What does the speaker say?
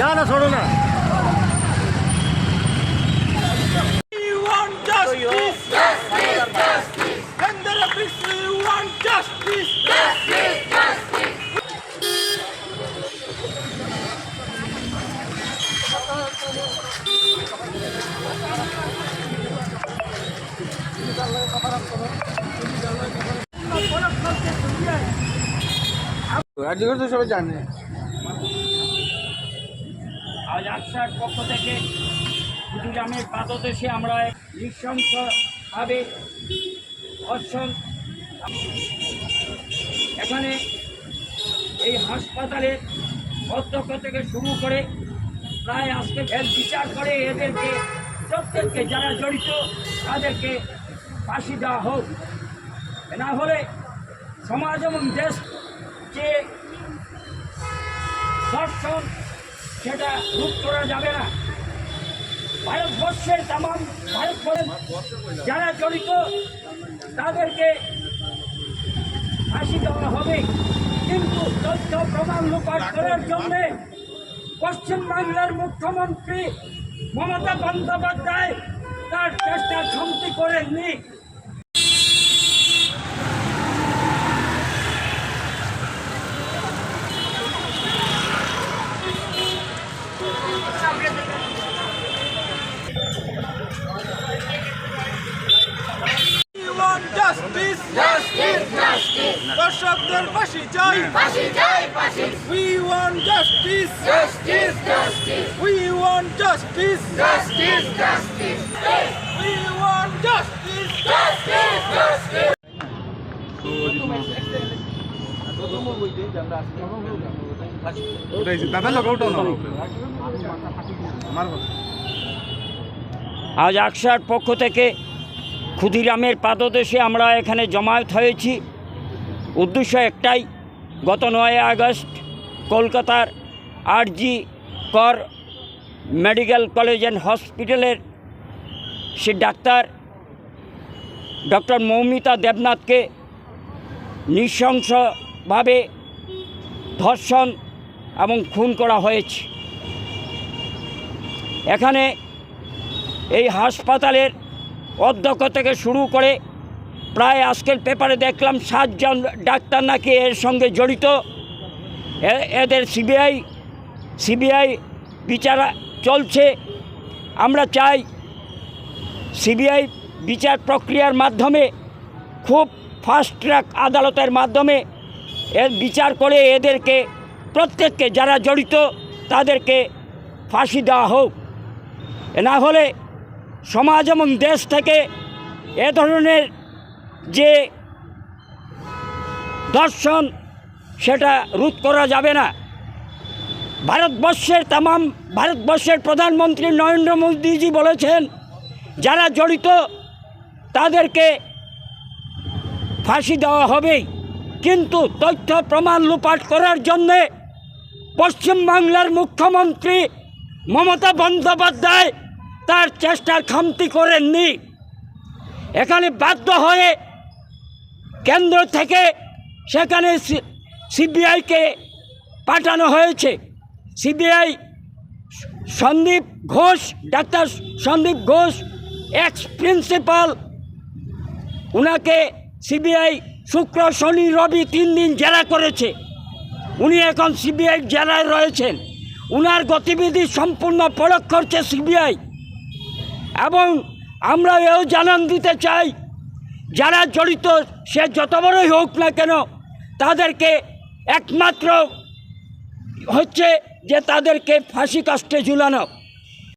না না ছোড়ো না justice. রাজ্যগর তো সবাই জানে আজ আকসার পক্ষ থেকে গ্রামের পাদদেশে আমরা নৃশংসভাবে ধর্ষণ। এখানে এই হাসপাতালের অধ্যক্ষ থেকে শুরু করে প্রায় আজকে এর বিচার করে এদেরকে, প্রত্যেককে যারা জড়িত তাদেরকে ফাঁসি দেওয়া হোক। না হলে সমাজ এবং দেশ যে ধর্ষণ সেটা রোধ করা যাবে না। ভারতবর্ষের তাম ভারতবর্ষের যারা জড়িত, তাদেরকে ফাঁসি দেওয়া হবে। কিন্তু তথ্য প্রমাণ লোপাট করার জন্য পশ্চিমবাংলার মুখ্যমন্ত্রী মমতা বন্দ্যোপাধ্যায় তার চেষ্টা ক্ষমতি করেননি। Justice. Justice, justice. দর্শকদের ফাঁসি চাই ফাঁসি চাই ফাঁসি We want justice. Justice justice We want justice. Justice justice We want justice. Justice justice দাদা লগা কথা আজ আকসার পক্ষ থেকে ক্ষুদিরামের পাদদেশে আমরা এখানে জমায়েত হয়েছি। উদ্দেশ্য একটাই, গত নয় আগস্ট কলকাতার RG Kar medical college and হসপিটালের সে ডাক্তার ডক্টর মৌমিতা দেবনাথকে নৃশংসভাবে ধর্ষণ এবং খুন করা হয়েছে। এখানে এই হাসপাতালের অধ্যক্ষ থেকে শুরু করে প্রায় আজকের পেপারে দেখলাম সাতজন ডাক্তার নাকি এর সঙ্গে জড়িত। এদের সিবিআই সিবিআই বিচার চলছে। আমরা চাই সিবিআই বিচার প্রক্রিয়ার মাধ্যমে, খুব ফাস্ট ট্র্যাক আদালতের মাধ্যমে এর বিচার করে এদেরকে, প্রত্যেককে যারা জড়িত তাদেরকে ফাঁসি দেওয়া হোক। না হলে সমাজ এবং দেশ থেকে এ ধরনের যে দর্শন, সেটা রোধ করা যাবে না। ভারতবর্ষের তামাম, ভারতবর্ষের প্রধানমন্ত্রী নরেন্দ্র মোদীজি বলেছেন, যারা জড়িত, তাদেরকে ফাঁসি দেওয়া হবেই। কিন্তু তথ্য প্রমাণ লোপাট করার জন্যে পশ্চিমবাংলার মুখ্যমন্ত্রী মমতা বন্দ্যোপাধ্যায় তার চেষ্টার খামতি করেননি। এখানে বাধ্য হয়ে কেন্দ্র থেকে সেখানে সিবিআইকে পাঠানো হয়েছে। সিবিআই সন্দীপ ঘোষ, ডাক্তার সন্দীপ ঘোষ এক্স প্রিন্সিপাল উনাকে সিবিআই শুক্র, শনি, রবি তিন দিন জেরা করেছে। উনি এখন সিবিআই জেলায় রয়েছেন। উনার গতিবিধি সম্পূর্ণ পরখ করছে সিবিআই। এবং আমরা এও জানান দিতে চাই, যারা জড়িত, সে যত বড়ই হোক না কেন, তাদেরকে একমাত্র হচ্ছে যে তাদেরকে ফাঁসি কাস্টে ঝুলানো।